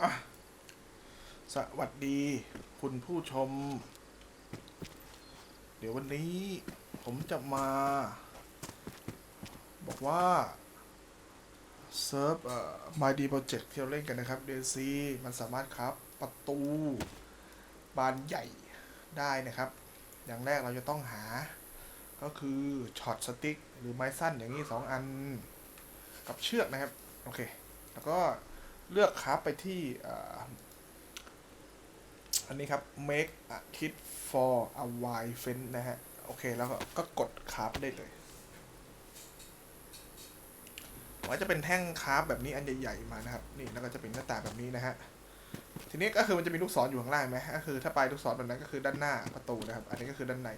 สวัสดีคุณผู้ชม เดี๋ยววันนี้ผมจะมา บอกว่าเซิร์ฟเอ่อ My D Project ที่เราเล่นกันนะครับ DLC มันสามารถครับประตูบานใหญ่ได้นะครับ อย่างแรกเราจะต้องหา ก็คือช็อตสติ๊กหรือไม้สั้นอย่างนี้สองอัน กับเชือกนะครับ โอเค แล้วก็ เลือกคราฟไปที่อันนี้ครับ make a kit for a wide fence นะฮะ โอเค แล้วก็กดคราฟได้เลยว่าจะเป็นแท่งคราฟแบบนี้อันใหญ่ๆมานะครับ นี่แล้วก็จะเป็นหน้าตาแบบนี้นะฮะทีนี้ก็คือมันจะมีลูกศรอยู่ข้างล่างไหมก็คือถ้าปลายลูกศรแบบนั้นก็คือด้านหน้าประตูนะครับ อันนี้ก็คือด้านใน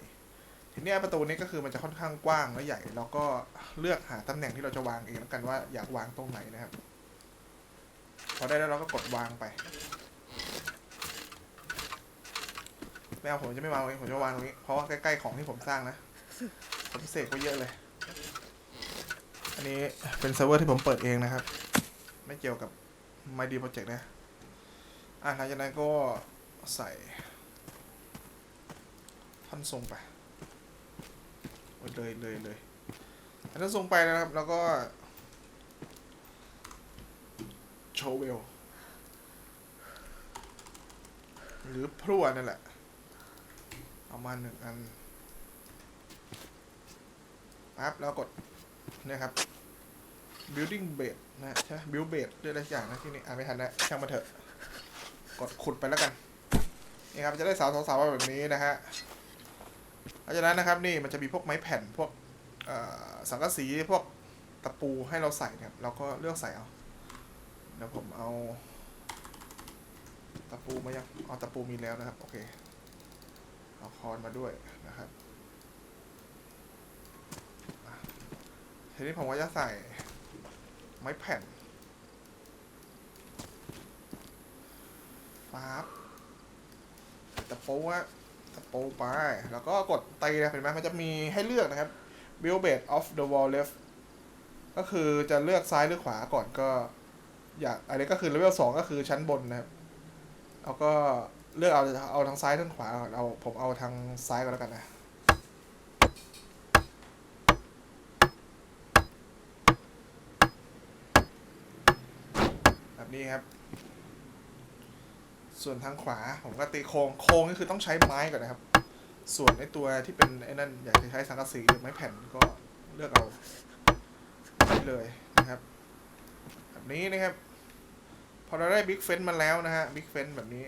ทีนี้ประตูนี้ก็คือมันจะค่อนข้างกว้างและใหญ่ แล้วก็เลือกหาตำแหน่งที่เราจะวางเองแล้วกันว่าอยากวางตรงไหนนะครับ พอได้แล้วเราก็กดวางไปไม่เอาผมจะไม่วางตรงนี้ผมจะวางตรงนี้เพราะว่าใกล้ๆของที่ผมสร้างนะผมเสกไว้เยอะเลย อันนี้เป็นเซิร์ฟเวอร์ที่ผมเปิดเองนะครับ ไม่เกี่ยวกับ My D Project นะอะหลังจากนั้นก็ใส่ท่อนทรงไปเลยเลยเลยอันนั้นทรงไปนะครับ แล้วก็ โชว์เวล หรือพรั่วนั่นแหละ เอามาหนึ่งอันปั๊บแล้วกดนี่ยครับ building bed นะใช่ build bed เรื่องอะไรสักอย่างนะที่นี่อ่านไม่ทันนะช่างมันเถอะ กดขุดไปแล้วกันนี่ครับจะได้เสาสองเสาแบบนี้นะฮะหลังจากนั้นนะครับนี่มันจะมีพวกไม้แผ่นพวกสังกะสีพวกตะปูให้เราใส่นะครับเราก็เลือกใส่เอา เดี๋ยวผมเอา ตะปูมายังเอาตะปูมีแล้วนะครับ โอเค เอาคอนมาด้วยนะครับทีนี้ผมก็จะใส่ไม้แผ่นปั๊บตะปูอะตะปูไป แล้วก็กดตีนะเห็นไหมมันจะมีให้เลือกนะครับ build base of the wall left ก็คือจะเลือกซ้ายหรือขวาก่อนก็ อยากอันนี้ก็คือ level สองก็คือชั้นบนนะครับแล้วก็เลือกเอาเอาทางซ้ายทางขวาก่อนเอาผมเอาทางซ้ายก่อนแล้วกันนะแบบนี้ครับ ส่วนทางขวาผมก็ตีโครงโครงก็คือต้องใช้ไม้ก่อนนะครับ ส่วนไอ้ตัวที่เป็นไอ้นั่นอยากจะใช้สังกะสีหรือไม้แผ่นก็เลือกเอาเลยนะครับ แบบนี้นะครับ พอเราได้บิ๊กเฟนมาแล้วนะฮะบิ๊กเฟนแบบนี้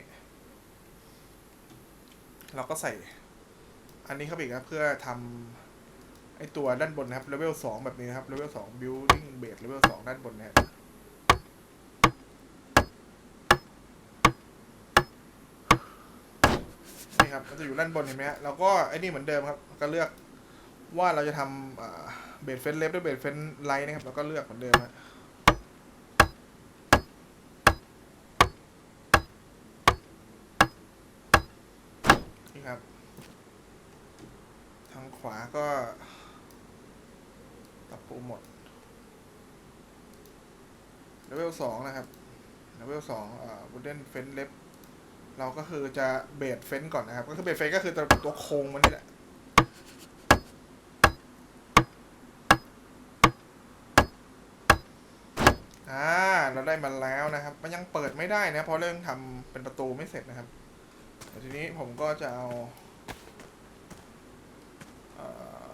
เราก็ใส่ อันนี้เข้าไปอีกนะเพื่อทำไอตัวด้านบนนะครับเลเวลสองแบบนี้นะครับเลเวลสอง building base เลเวลสองด้านบนนะครับนี่ครับมันจะอยู่ด้านบนเห็นไหมฮะเราก็ไอ้นี่เหมือนเดิมครับ ก็เลือกว่าเราจะทำเบดเฟนเลฟด้วยเบดเฟนไลท์นะครับ แล้วก็เลือกเหมือนเดิมฮะนี่ครับ ทางขวาก็ตะปูหมดเลเวลสองนะครับเลเวลสองอ่า wooden fence left เราก็คือจะเบสเฟนก่อนนะครับ ก็คือเบสเฟนก็คือตัวตัวโครงมันนี่แหละอ่าเราได้มาแล้วนะครับ มันยังเปิดไม่ได้นะ เพราะเรื่องทำเป็นประตูไม่เสร็จนะครับทีนี้ผมก็จะเอาเอ่อ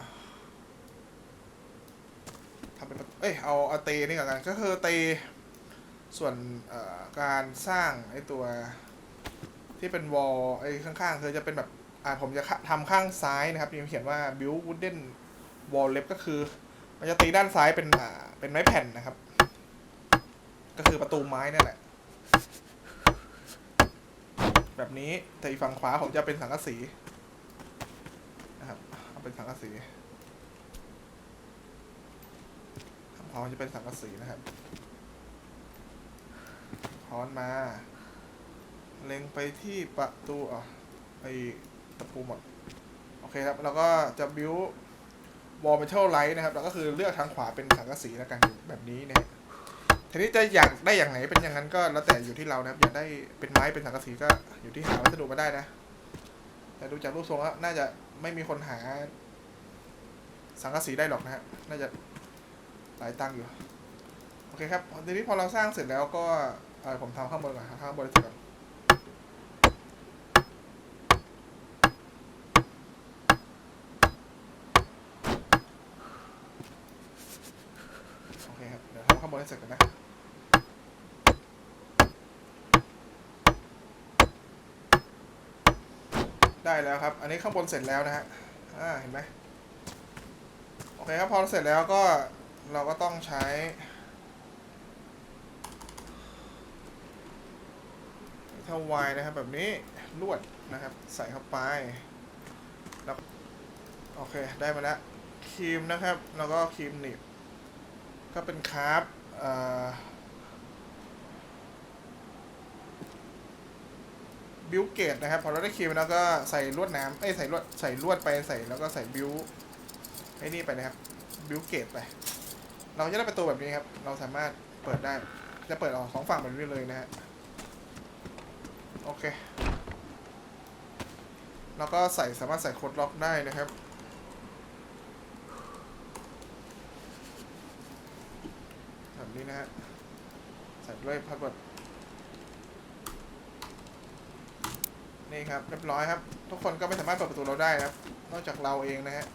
ทำ เอ้ยเอาเอาเตนี่ก่อนกันก็คือเต ส่วนเอ่อการสร้างไอ้ตัวที่เป็นวอลไอ้ข้างๆคือจะเป็นแบบอ่าผมจะทำข้างซ้ายนะครับนี่เขียนว่า build wooden wall l e f ก็คือ มันจะตีด้านซ้ายเป็นอ่าเป็นไม้แผ่นนะครับ ก็คือประตูไม้นั่นแหละ แบบนี้แต่อีกฝั่งขวาผมจะเป็นสังกะสีนะครับเอาเป็นสังกะสี ฝั่งขวามันจะเป็นสังกะสีนะครับค้อนมา เล็งไปที่ประตูอะไอตะปูหมด โอเคครับ แล้วก็จะบิววอลเมทัลไลท์นะครับ แล้วก็คือเลือกทางขวาเป็นสังกะสีแล้วกันแบบนี้นะฮะทีนี้จะอยากได้อย่างไหนเป็นอย่างนั้นก็แล้วแต่อยู่ที่เรานะครับ อยากได้เป็นไม้เป็นสังกะสีก็อยู่ที่หาวัสดุมาได้นะ แต่ดูจากรูปทรงแล้วน่าจะไม่มีคนหาสังกะสีได้หรอกนะฮะ น่าจะ หลายตังค์อยู่ โอเคครับทีนี้พอเราสร้างเสร็จแล้วก็ผมทำข้างบนก่อนข้างบนเสร็จก่อนโอเคครับเดี๋ยวทำข้างบนให้เสร็จก่อนนะได้แล้วครับ อันนี้ข้างบนเสร็จแล้วนะฮะ อ่า เห็นไหม โอเคครับ พอเสร็จแล้วก็ เราก็ต้องใช้เท่าวายนะครับแบบนี้ลวดนะครับ ใส่เข้าไปแล้วโอเค ได้มาแล้วครีมนะครับ แล้วก็ครีมหนีบก็เป็นคราฟบิวเกตนะครับ พอเราได้ครีมแล้วก็ใส่ลวดน้ำเอ้ใส่ลวดใส่ลวดไปใส่แล้วก็ใส่บิวไอ้นี่ไปนะครับบิวเกตไป เราจะได้ประตูแบบนี้ครับ เราสามารถเปิดได้ จะเปิดออกสองฝั่งแบบนี้เลยนะฮะ โอเค แล้วก็ใส่สามารถใส่โคดล็อกได้นะครับ แบบนี้นะฮะ ใส่ด้วยพาสเวิร์ดนี่ครับ เรียบร้อยครับ ทุกคนก็ไม่สามารถเปิดประตูเราได้นะครับ นอกจากเราเองนะฮะ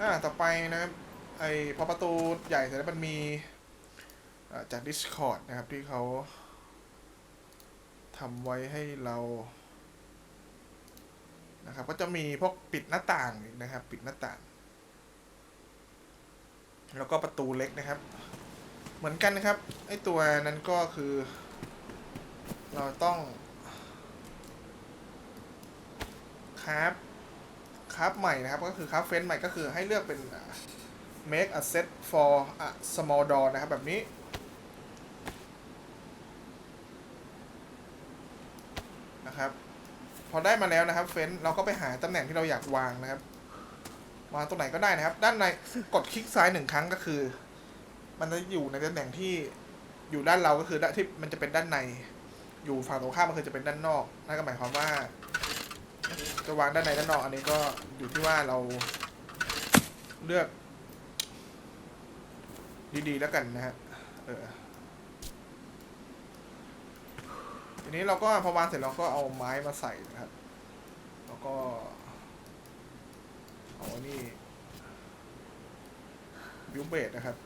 อ่า ต่อไปนะครับ ไอพอประตูใหญ่เสร็จแล้วมันมีจาก Discord นะครับที่เขาทำไว้ให้เรานะครับก็จะมีพวกปิดหน้าต่างนะครับ ปิดหน้าต่าง แล้วก็ประตูเล็กนะครับ เหมือนกันนะครับไอตัวนั้นก็คือ เราต้องครับครับใหม่นะครับ ก็คือครับเฟ้นใหม่ก็คือให้เลือกเป็น make a set for a small door นะครับ แบบนี้ นะครับ พอได้มาแล้วนะครับเฟ้นเราก็ไปหาตำแหน่งที่เราอยากวางนะครับ วางตรงไหนก็ได้นะครับ ด้านในกดคลิกซ้ายหนึ่งครั้งก็คือ มันจะอยู่ในตำแหน่งที่อยู่ด้านเราก็คือด้านที่มันจะเป็นด้านใน อยู่ฝั่งตรงข้ามมันคือจะเป็นด้านนอกนั่นก็หมายความว่า จะวางด้านในด้านนอกอันนี้ก็อยู่ที่ว่าเราเลือก ดีๆแล้วกันนะฮะเออทีนี้เราก็พอวางเสร็จเราก็เอาไม้มาใส่นะครับ แล้วก็เอาอันนี้บิวเบดนะครับ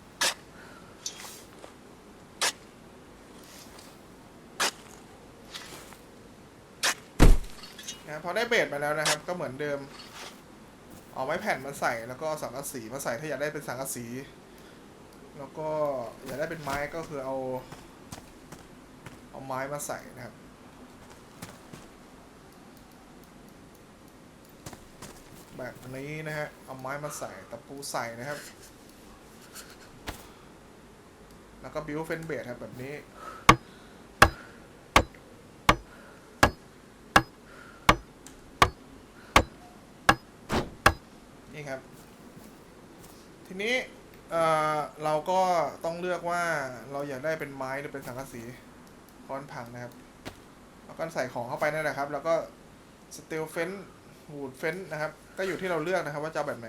นะพอได้เบสมาแล้วนะครับ ก็เหมือนเดิม เอาไม้แผ่นมาใส่แล้วก็สังกะสีมาใส่ถ้าอยากได้เป็นสังกะสี แล้วก็อยากได้เป็นไม้ก็คือเอา เอาไม้มาใส่นะครับ แบบนี้นะฮะ เอาไม้มาใส่ตะปูใส่นะครับ แล้วก็บิวเฟนเบสครับแบบนี้นี่ครับ ทีนี้ เอ่อเราก็ต้องเลือกว่าเราอยากได้เป็นไม้หรือเป็นสังกะสีค้อนพังนะครับ แล้วก็ใส่ของเข้าไปนั่นแหละครับ แล้วก็สเตลเฟนวูดเฟนนะครับ ก็อยู่ที่เราเลือกนะครับ ว่าจะแบบไหน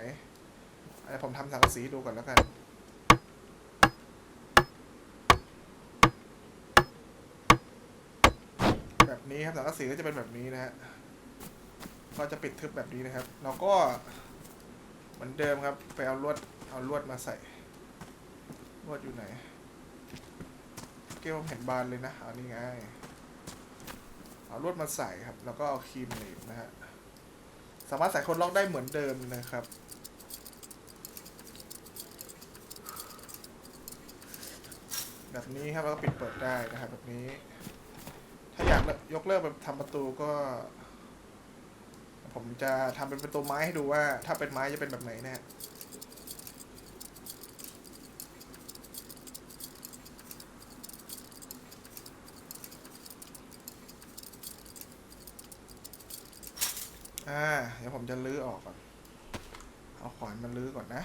ผมทำสังกะสีดูก่อนแล้วกันแบบนี้ครับสังกะสีก็จะเป็นแบบนี้นะฮะก็จะปิดทึบแบบนี้นะครับ เราก็ เหมือนเดิมครับ ไปเอาลวด เอาลวดมาใส่ ลวดอยู่ไหน เกลผมเห็นบานเลยนะเอานี่ไง เอาลวดมาใส่ครับ แล้วก็เอาครีมหนีบนะฮะ สามารถใส่คนล็อกได้เหมือนเดิมนะครับแบบนี้ครับแล้วก็ปิดเปิดได้นะครับแบบนี้ ถ้าอยากยกเลิกแบบทำประตูก็ ผมจะทำเป็นประตูไม้ให้ดูว่า ถ้าเป็นไม้จะเป็นแบบไหนนะฮะอ่า เดี๋ยวผมจะลื้อออกก่อน เอาขวานมาลื้อก่อนนะ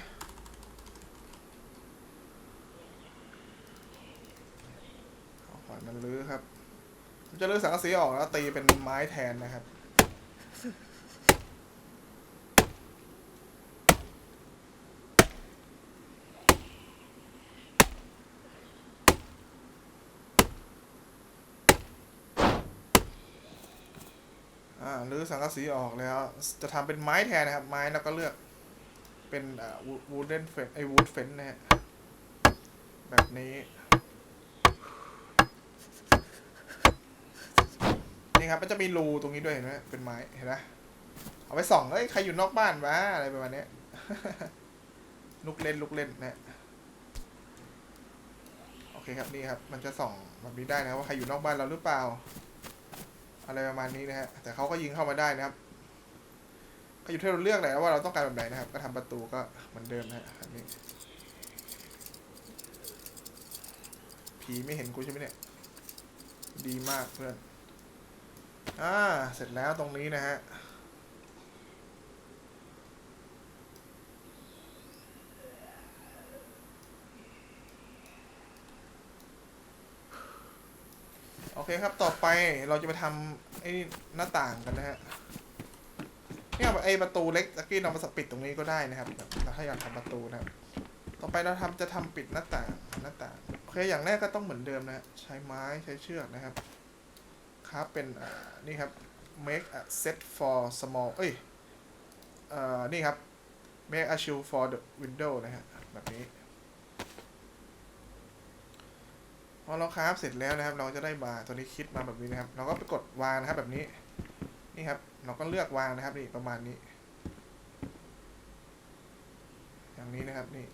ฝั่งนั้นรื้อครับผมจะรื้อสังกะสีออกแล้วตีเป็นไม้แทนนะครับ อ่ารื้อสังกะสีออกแล้ว จะทำเป็นไม้แทนนะครับ ไม้แล้วก็เลือกเป็นอ่าวูดเดนเฟนไอวูดเฟนนะฮะแบบนี้ นี่ครับมันจะมีรูตรงนี้ด้วยเห็นไหมเป็นไม้เห็นไหมเอาไว้ส่องเอ้ยใครอยู่นอกบ้านวะอะไรประมาณเนี้ยลุกเล่นลุกเล่นนะโอเคครับนี่ครับ มันจะส่องแบบนี้ได้นะว่าใครอยู่นอกบ้านเราหรือเปล่า อะไรประมาณนี้นะฮะ แต่เขาก็ยิงเข้ามาได้นะครับ ก็อยู่ที่เราเลือกแหละว่าเราต้องการแบบไหนนะครับ ก็ทำประตูก็เหมือนเดิมนะฮะอันนี้ ผีไม่เห็นกูใช่ไหมเนี่ย ดีมากเพื่อน อ่า เสร็จแล้วตรงนี้นะฮะ เคครับ ต่อไปเราจะไปทำไอ้หน้าต่างกันนะฮะ เนี่ยไอ้ประตูเล็กตะกี้เรามาสปิดตรงนี้ก็ได้นะครับแบบถ้าอยากทำประตูนะครับ ต่อไปเราทำจะทำปิดหน้าต่างหน้าต่างโอเคอย่างแรกก็ต้องเหมือนเดิมนะฮะใช้ไม้ใช้เชือกนะครับครับเป็นอ่านี่ครับ make a set for small เอ้ยอ่อนี่ครับ make a shield for the window นะฮะแบบนี้ พอเราคราฟเสร็จแล้วนะครับ เราจะได้บาร์ตัวนี้คิดมาแบบนี้นะครับ เราก็ไปกดวางนะครับแบบนี้ นี่ครับ เราก็เลือกวางนะครับนี่ประมาณนี้ อย่างนี้นะครับนี่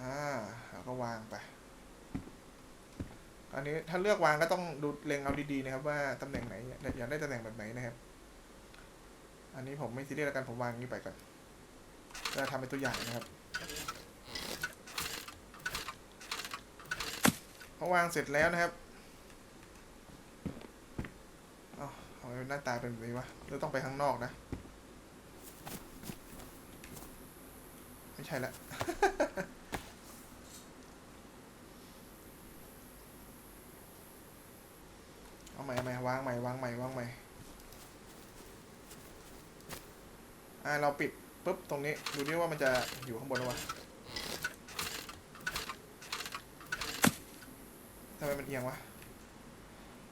อ่าเราก็วางไป อันนี้ถ้าเลือกวางก็ต้องดูเล็งเอาดีๆนะครับ ว่าตำแหน่งไหนอยากได้ตำแหน่งแบบไหนนะครับ อันนี้ผมไม่ซีเรียสแล้วกันผมวางอย่างนี้ไปก่อนจะทำเป็นตัวอย่างนะครับ พอวางเสร็จแล้วนะครับเอาเอาหน้าตาเป็นแบบนี้วะหรือต้องไปข้างนอกนะ ไม่ใช่ละ เอาใหม่เอาใหม่วางใหม่วางใหม่วางใหม่อ่าเราปิดปุ๊บตรงนี้ ดูดิว่ามันจะอยู่ข้างบนหรือเปล่า ทำไมมันเอียงวะ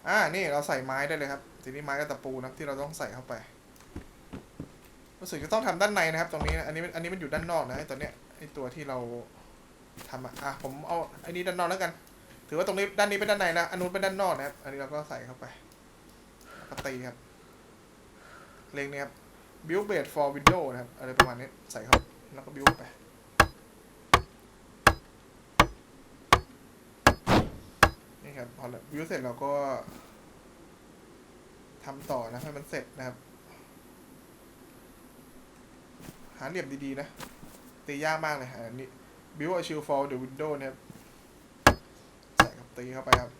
อ่า นี่เราใส่ไม้ได้เลยครับ ทีนี้ไม้กับตะปูนะครับที่เราต้องใส่เข้าไป รู้สึกจะต้องทำด้านในนะครับ ตรงนี้นะ อันนี้อันนี้มันอยู่ด้านนอกนะไอตัวเนี้ย ไอตัวที่เราทำอะอะ ผมเอาไอ้นี้ด้านนอกแล้วกัน ถือว่าตรงนี้ด้านนี้เป็นด้านในนะอันนู้นเป็นด้านนอกนะครับ อันนี้เราก็ใส่เข้าไปก็ตีครับ เลงเนี่ยครับ build base for window นะครับ อะไรประมาณนี้ ใส่เข้า แล้วก็ build ไป นี่ครับพอ build เสร็จเราก็ทำต่อนะให้มันเสร็จนะครับ หาเหลี่ยมดีๆนะ ตียากมากเลยอันนี้ build a shield for the window นะครับใส่กับตีเข้าไปครับ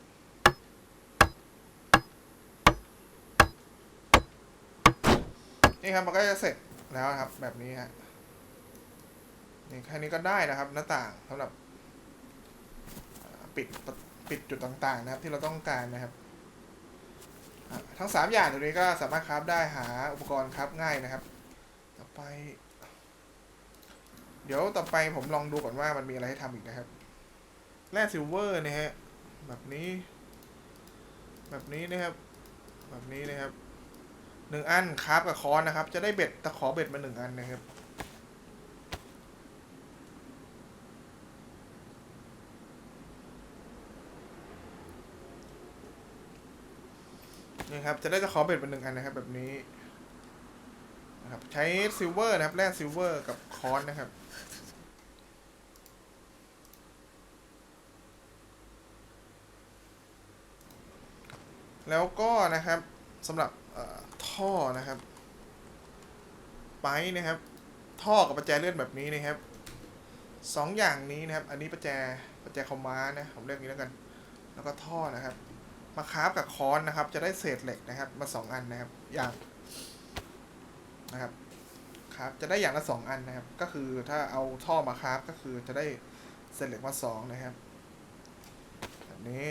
นี่ครับมันก็จะเสร็จแล้วครับ แบบนี้ฮะนี่แค่นี้ก็ได้นะครับ หน้าต่างสำหรับอ่าปิด ปิดจุดต่างๆนะครับ ที่เราต้องการนะครับทั้งสามอย่างตัวนี้ก็สามารถคราฟได้หาอุปกรณ์คราฟง่ายนะครับ ต่อไป เดี๋ยวต่อไปผมลองดูก่อนว่ามันมีอะไรให้ทำอีกนะครับ แร่ซิลเวอร์นะฮะแบบนี้ แบบนี้นะครับ แบบนี้นะครับหนึ่งอันคราฟกับคอนนะครับ จะได้เบ็ดตะขอเบ็ดมาหนึ่งอันนะครับ นี่ครับ จะได้ตะขอเบ็ดมาหนึ่งอันนะครับ แบบนี้นะครับใช้ซิลเวอร์นะครับแร่ซิลเวอร์กับคอนนะครับแล้วก็นะครับสำหรับท่อนะครับไปนะครับ ท่อกับประแจเลื่อนแบบนี้นะครับสองอย่างนี้นะครับ อันนี้ประแจประแจคอมมานะผมเรียกนี้แล้วกัน แล้วก็ท่อนะครับ มาคราฟกับค้อนนะครับ จะได้เศษเหล็กนะครับ มาสองอันนะครับ อย่างนะครับครับจะได้อย่างละสองอันนะครับ ก็คือถ้าเอาท่อมาคราฟก็คือจะได้เศษเหล็กมาสองนะครับนี้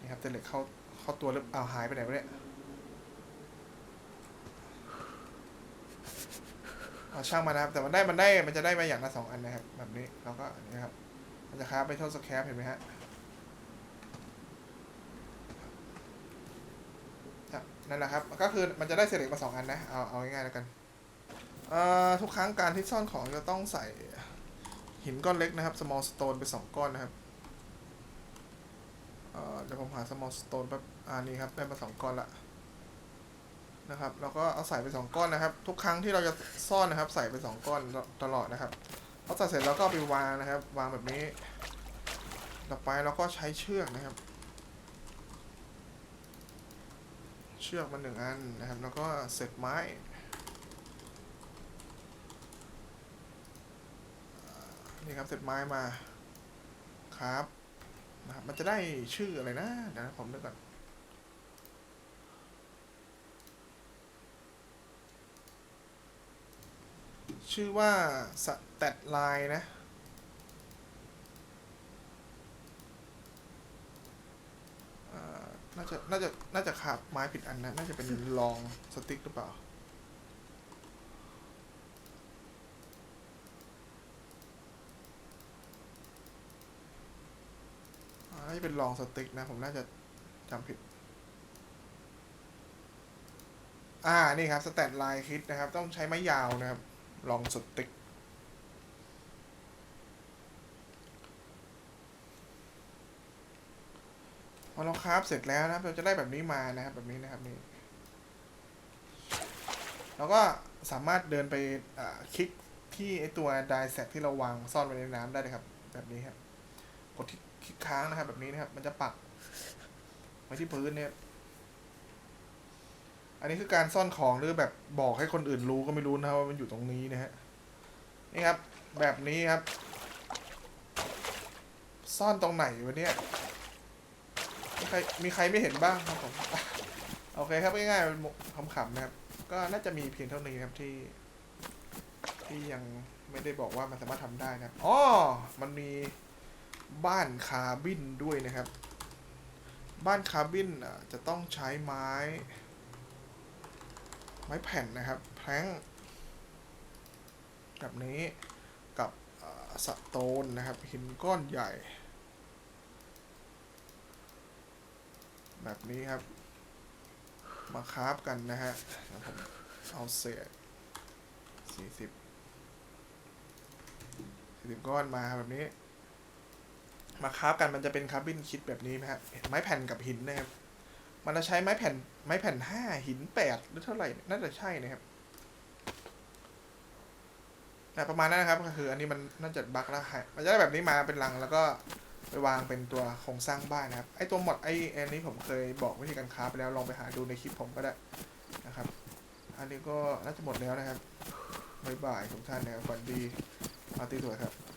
นี่ครับเตเหล็กเข้าเข้าตัวหรือเอาหายไปไหนวะเนี่ยเอาช่างมานะครับแต่มันได้มันได้มันจะได้มาอย่างละสองอันนะครับ แบบนี้เราก็อันนี้ครับมันจะคราฟไปเท่าสแครปเห็นไหมฮะครับ นั่นแหละครับ ก็คือมันจะได้เศษเหล็กมาสองอันนะ เอาเอาง่ายๆแล้วกันทุกครั้งการที่ซ่อนของจะต้องใส่หินก้อนเล็กนะครับ small stone ไปสองก้อนนะครับเดี๋ยวผมหา small stone แป๊บอ่านี่ครับ ได้มาสองก้อนละนะครับแล้วก็เอาใส่ไปสองก้อนนะครับ ทุกครั้งที่เราจะซ่อนนะครับ ใส่ไปสองก้อนตลอดนะครับพอใส่เสร็จแล้วก็ไปวางนะครับ วางแบบนี้ ต่อไปเราก็ใช้เชือกนะครับ เชือกมาหนึ่งอันนะครับ แล้วก็เศษไม้ นี่ครับเศษไม้มาครับนะครับ มันจะได้ชื่ออะไรนะเดี๋ยวผมนึกก่อนชื่อว่าสแตทไลน์นะ เอ่อ น่าจะ น่าจะ น่าจะขาบไม้ผิดอันนะ น่าจะเป็นลองสติ๊กหรือเปล่าอ่า น่าจะเป็นลองสติ๊กนะ ผมน่าจะจำผิด อ่า นี่ครับ สแตทไลน์คิดนะครับ ต้องใช้ไม้ยาวนะครับ ลองสติ๊ก อเราคราฟเสร็จแล้วนะครับ เราจะได้แบบนี้มานะครับ แบบนี้นะครับนี่เราก็สามารถเดินไปคลิกที่ไอตัวไดแซกที่เราวางซ่อนไว้ในน้ำได้เลยครับ แบบนี้ครับ กดที่คลิกค้างนะครับ แบบนี้นะครับ มันจะปักไว้ที่พื้นเนี่ยอันนี้คือการซ่อนของหรือแบบบอกให้คนอื่นรู้ก็ไม่รู้นะว่ามันอยู่ตรงนี้นะฮะนี่ครับ แบบนี้ครับ ซ่อนตรงไหนวะเนี่ย มีใครมีใครไม่เห็นบ้างครับผมโอเคครับง่ายๆเป็นคำๆนะครับ ก็น่าจะมีเพียงเท่านี้ครับที่ ที่ยังไม่ได้บอกว่ามันสามารถทำได้นะอ๋อมันมีบ้านคาร์บินด้วยนะครับ บ้านคาร์บินจะต้องใช้ไม้ ไม้แผ่นนะครับแพลงแบบนี้กับอ่าสโตนนะครับหินก้อนใหญ่ แบบนี้ครับ มาคราฟกันนะฮะผมเอาเศษสี่สิบสี่สิบก้อนมาแบบนี้ มาคราฟกันมันจะเป็นคาร์บินคิดแบบนี้นะฮะไม้แผ่นกับหินนะครับ มันจะใช้ไม้แผ่นไม้แผ่นห้าหินแปดหรือเท่าไหร่น่าจะใช่นะครับประมาณนั้นนะครับก็คืออันนี้มันน่าจะบั๊กแล้วฮะมันจะได้แบบนี้มาเป็นรังแล้วก็ ไปวางเป็นตัวโครงสร้างบ้านนะครับ ไอตัวหมดไออันนี้ผมเคยบอกวิธีการค้าไปแล้วลองไปหาดูในคลิปผมก็ได้นะครับ อันนี้ก็น่าจะหมดแล้วนะครับบ๊ายบายทุกท่านนะครับวันดีอาร์ตี้สวยครับ